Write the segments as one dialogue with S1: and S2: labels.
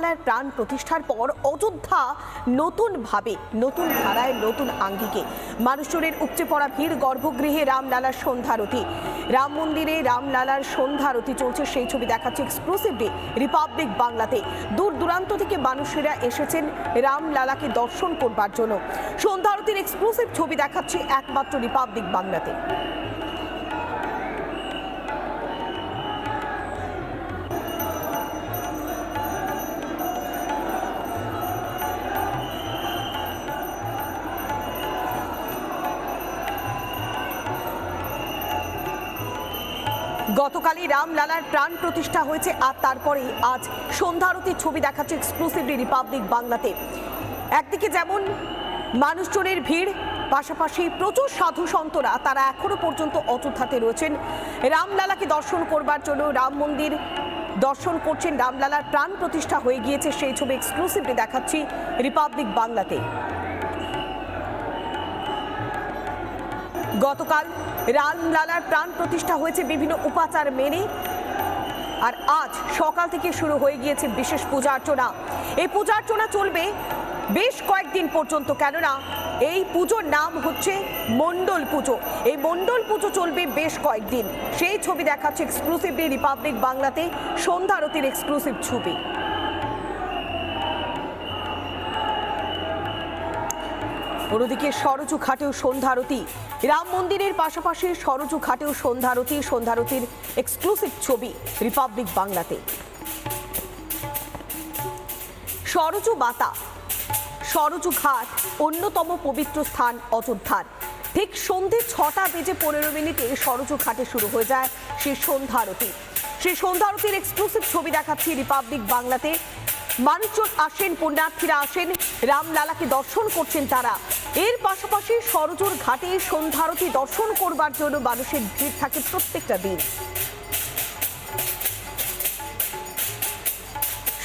S1: রামলালার প্রাণ প্রতিষ্ঠার পর অযোধ্যা নতুনভাবে, নতুন ধারায় নতুন আঙ্গিকে। মানুষজনের উপচে পড়া ভিড় গর্ভগৃহে রামলালার সন্ধ্যারতি। রাম মন্দিরে রামলালার সন্ধ্যারতি চলছে, সেই ছবি দেখাচ্ছে এক্সক্লুসিভলি রিপাবলিক বাংলাতে। দূর দূরান্ত থেকে মানুষেরা এসেছেন রামলালাকে দর্শন করবার জন্য। সন্ধ্যারতির এক্সক্লুসিভ ছবি দেখাচ্ছে একমাত্র রিপাবলিক বাংলাতে। গতকালই রামলালার প্রাণ প্রতিষ্ঠা হয়েছে আর তারপরে আজ সন্ধ্যারতির ছবি দেখাচ্ছে এক্সক্লুসিভলি রিপাবলিক বাংলাতে। একদিকে যেমন মানুষজনের ভিড়, পাশাপাশি প্রচুর সাধু সন্তরা, তারা এখনও পর্যন্ত অযোধ্যাতে রয়েছেন। রামলালাকে দর্শন করবার জন্য রাম মন্দির দর্শন করছেন, রামলালার প্রাণ প্রতিষ্ঠা হয়ে গিয়েছে, সেই ছবি এক্সক্লুসিভলি দেখাচ্ছি রিপাবলিক বাংলাতে। গতকাল রামলালার প্রাণ প্রতিষ্ঠা হয়েছে বিভিন্ন উপাচার মেনে আর আজ সকাল থেকে শুরু হয়ে গিয়েছে বিশেষ পূজা অর্চনা এই পূজা অর্চনা চলবে বেশ কয়েকদিন পর্যন্ত, কেননা এই পুজোর নাম হচ্ছে মণ্ডল পুজো। এই মণ্ডল পুজো চলবে বেশ কয়েকদিন। সেই ছবি দেখাচ্ছে এক্সক্লুসিভলি রিপাবলিক বাংলাতে সন্ধ্যারতির এক্সক্লুসিভ ছবি। অন্যদিকে সরজু ঘাটেও সন্ধ্যারতি রাম মন্দিরের পাশাপাশি সরজু ঘাটেও সন্ধ্যারতি সন্ধ্যারতির এক্সক্লুসিভ ছবি রিপাবলিক বাংলাতে। সরজু বাতা সরজু ঘাট অন্যতম পবিত্র স্থান অযোধ্যার। ঠিক সন্ধে ছটা বেজে পনেরো মিনিটে সরজু ঘাটে শুরু হয়ে যায় সেই সন্ধ্যারতি সেই সন্ধ্যারতির এক্সক্লুসিভ ছবি দেখাচ্ছি রিপাবলিক বাংলাতে। মানুষজন আসেন, পুণ্যার্থীরা আসেন, রামলালাকে দর্শন করছেন তারা। এর পাশাপাশি সরজুর ঘাটে সন্ধ্যারতি দর্শন করবার জন্য মানুষের ভিড় থাকে প্রত্যেকটা দিন।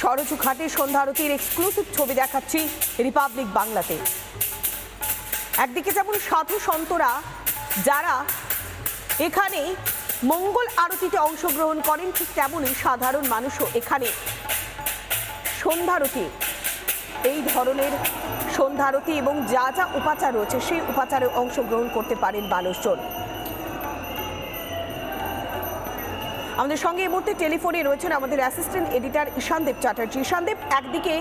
S1: সরজু ঘাটে সন্ধ্যারতির এক্সক্লুসিভ ছবি দেখাচ্ছি রিপাবলিক বাংলাতে। একদিকে যেমন সাধু সন্তরা, যারা এখানে মঙ্গল আরতিতে অংশগ্রহণ করেন, ঠিক তেমনই সাধারণ মানুষও এখানে। সন্ধ্যারতি। এই ধরনের সন্ধ্যারতি এবং যা যা উপাচার রয়েছে, সেই উপাচারে অংশগ্রহণ করতে পারেন মানুষজন আমাদের সঙ্গে এই মুহূর্তে টেলিফোনে রয়েছেন আমাদের অ্যাসিস্ট্যান্ট এডিটর ঈশানদেব চ্যাটার্জি। ঈশানদেব একদিকে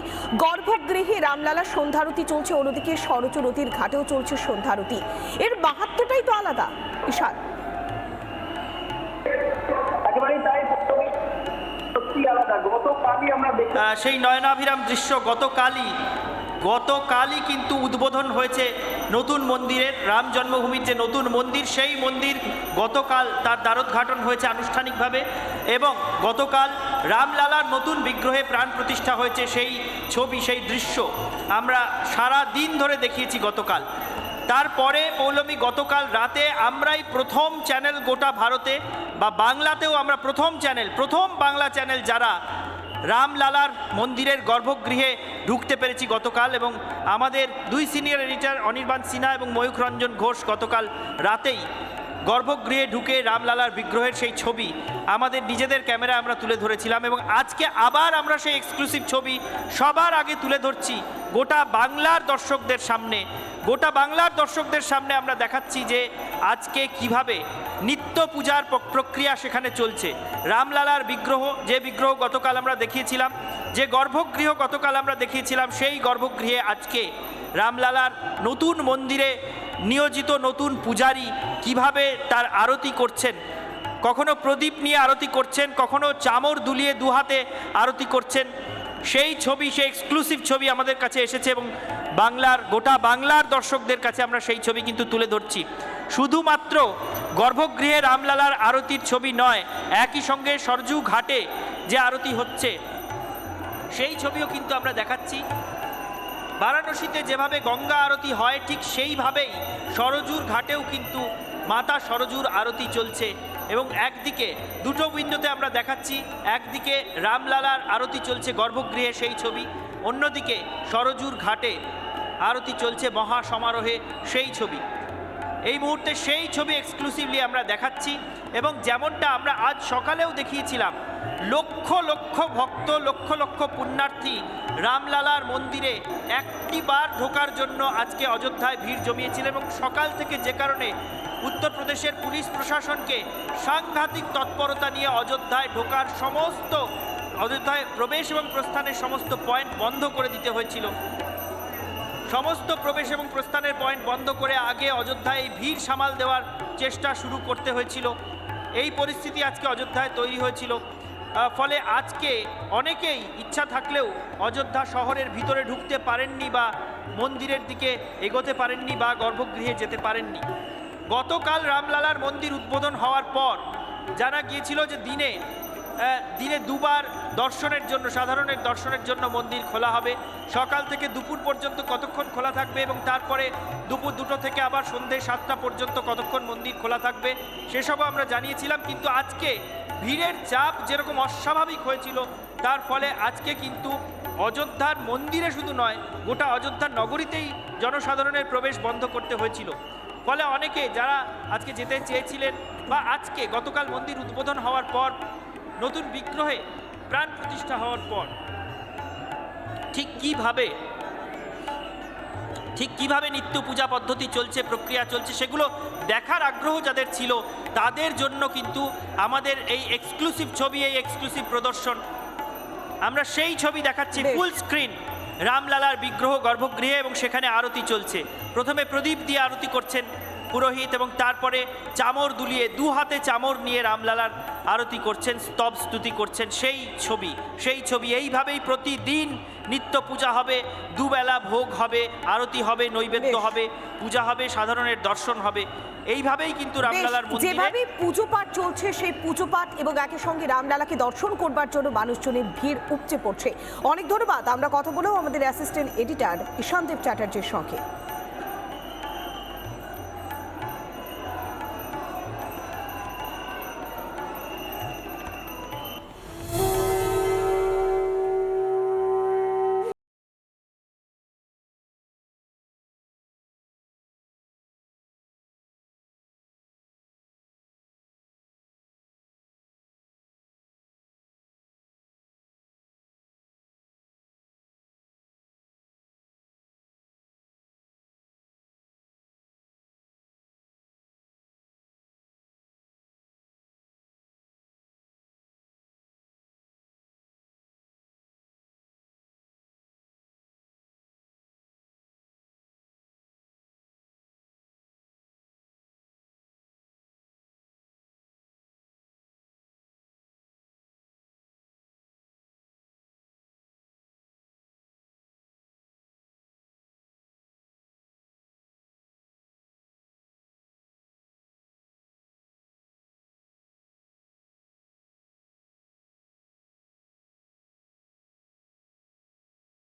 S1: গর্ভগৃহে রামলালা সন্ধ্যারতি চলছে, অন্যদিকে সরচরতির ঘাটেও চলছে সন্ধ্যারতি। এর মাহাত্মটাই তো আলাদা, ঈশান।
S2: সেই নয়নাভিরাম দৃশ্য, গতকালই গতকালই কিন্তু উদ্বোধন হয়েছে নতুন মন্দিরের, রাম জন্মভূমির যে নতুন মন্দির, সেই মন্দির গতকাল তার দ্বারোদ্ঘাটন হয়েছে আনুষ্ঠানিকভাবে এবং গতকাল রামলালার নতুন বিগ্রহে প্রাণ প্রতিষ্ঠা হয়েছে সেই ছবি, সেই দৃশ্য। আমরা সারা দিন ধরে দেখিয়েছি গতকাল। তারপরে পৌলমী গতকাল রাতে আমরাই প্রথম চ্যানেল গোটা ভারতে বা বাংলাতেও আমরা প্রথম চ্যানেল, প্রথম বাংলা চ্যানেল যারা রামলালার মন্দিরের গর্ভগৃহে ঢুকতে পেরেছি গতকাল এবং আমাদের দুই সিনিয়র এডিটর অনির্বাণ সিনহা এবং ময়ূখ রঞ্জন ঘোষ গতকাল রাতেই গর্ভগৃহে ঢুকে রামলালার বিগ্রহের সেই ছবি আমাদের নিজেদের ক্যামেরায় আমরা তুলে ধরেছিলাম এবং আজকে আবার আমরা সেই এক্সক্লুসিভ ছবি সবার আগে তুলে ধরছি গোটা বাংলার দর্শকদের সামনে। গোটা বাংলার দর্শকদের সামনে আমরা দেখাচ্ছি যে আজকে কীভাবে নিত্য পূজার প্র- প্রক্রিয়া সেখানে চলছে। রামলালার বিগ্রহ, যে বিগ্রহ গতকাল আমরা দেখিয়েছিলাম, যে গর্ভগৃহ গতকাল আমরা দেখিয়েছিলাম, সেই গর্ভগৃহে আজকে রামলালার নতুন মন্দিরে নিয়োজিত নতুন পূজারী কীভাবে তার আরতি করছেন, কখনো প্রদীপ নিয়ে আরতি করছেন, কখনো চামর দুলিয়ে দুহাতে আরতি করছেন, সেই ছবি, সেই এক্সক্লুসিভ ছবি আমাদের কাছে এসেছে এবং বাংলার, গোটা বাংলার দর্শকদের কাছে আমরা সেই ছবি কিন্তু তুলে ধরছি। শুধুমাত্র গর্ভগৃহে রামলালার আরতির ছবি নয়, একই সঙ্গে সরজু ঘাটে যে আরতি হচ্ছে, সেই ছবিও কিন্তু আমরা দেখাচ্ছি। বারাণসীতে যেভাবে গঙ্গা আরতি হয়, ঠিক সেইভাবেই সরজুর ঘাটেও কিন্তু মাতা সরজুর আরতি চলছে এবং একদিকে, দুটো উইন্ডোতে আমরা দেখাচ্ছি, একদিকে রামলালার আরতি চলছে গর্ভগৃহে সেই ছবি, অন্যদিকে সরজুর ঘাটে আরতি চলছে মহা সমারোহে সেই ছবি। এই মুহূর্তে সেই ছবি এক্সক্লুসিভলি আমরা দেখাচ্ছি এবং যেমনটা আমরা আজ সকালেও দেখিয়েছিলাম, লক্ষ লক্ষ ভক্ত, লক্ষ লক্ষ পুণ্যার্থী রামলালার মন্দিরে একটিবার ঢোকার জন্য আজকে অযোধ্যায় ভিড় জমিয়েছিল এবং সকাল থেকে যে কারণে উত্তরপ্রদেশের পুলিশ প্রশাসনকে সাংঘাতিক তৎপরতা নিয়ে অযোধ্যায় ঢোকার সমস্ত, অযোধ্যায় প্রবেশ এবং প্রস্থানের সমস্ত পয়েন্ট বন্ধ করে দিতে হয়েছিল। সমস্ত প্রবেশ এবং প্রস্থানের পয়েন্ট বন্ধ করে আগে অযোধ্যায় ভিড় সামাল দেওয়ার চেষ্টা শুরু করতে হয়েছিল। এই পরিস্থিতি আজকে অযোধ্যায় তৈরি হয়েছিল। ফলে আজকে অনেকেই ইচ্ছা থাকলেও অযোধ্যা শহরের ভিতরে ঢুকতে পারেননি বা মন্দিরের দিকে এগোতে পারেননি বা গর্ভগৃহে যেতে পারেননি। গতকাল রামলালার মন্দির উদ্বোধন হওয়ার পর জানা গিয়েছিল যে দিনে দিনে দুবার দর্শনের জন্য, সাধারণের দর্শনের জন্য মন্দির খোলা হবে। সকাল থেকে দুপুর পর্যন্ত কতক্ষণ খোলা থাকবে এবং তারপরে দুপুর দুটো থেকে আবার সন্ধে সাতটা পর্যন্ত কতক্ষণ মন্দির খোলা থাকবে, সেসবও আমরা জানিয়েছিলাম। কিন্তু আজকে ভিড়ের চাপ যেরকম অস্বাভাবিক হয়েছিল, তার ফলে আজকে কিন্তু অযোধ্যার মন্দিরে শুধু নয়, গোটা অযোধ্যার নগরীতেই জনসাধারণের প্রবেশ বন্ধ করতে হয়েছিল। ফলে অনেকে যারা আজকে যেতে চেয়েছিলেন বা আজকে গতকাল মন্দির উদ্বোধন হওয়ার পর নতুন বিগ্রহে প্রাণ প্রতিষ্ঠা হওয়ার পর ঠিক কীভাবে ঠিক কীভাবে নিত্য পূজা পদ্ধতি চলছে প্রক্রিয়া চলছে সেগুলো দেখার আগ্রহ যাদের ছিল তাদের জন্য কিন্তু আমাদের এই এক্সক্লুসিভ ছবি এই এক্সক্লুসিভ প্রদর্শন। আমরা সেই ছবি দেখাচ্ছি ফুল স্ক্রিন রামলালার বিগ্রহ গর্ভগৃহে এবং সেখানে আরতি চলছে। প্রথমে প্রদীপ দিয়ে আরতি করছেন। পুরোহিত এবং তারপরে চামর দুলিয়ে দু হাতে চামর নিয়ে রামলালার আরতি করছেন স্তব স্তুতি করছেন। সেই ছবি সেই ছবি। এইভাবেই প্রতিদিন নিত্য পূজা হবে দুবেলা ভোগ হবে আরতি হবে নৈবেদ্য হবে পূজা হবে সাধারণের দর্শন হবে। এইভাবেই কিন্তু রামলালার মন্দিরে
S1: যেভাবে পুজো পাঠ চলছে সেই পুজো পাঠ এবং একই সঙ্গে রামলালাকে দর্শন করবার জন্য মানুষজনের ভিড় উপচে পড়ছে। অনেক ধন্যবাদ। আমরা কথা বলেও আমাদের অ্যাসিস্ট্যান্ট এডিটর ঈশানদেব চ্যাটার্জির সঙ্গে।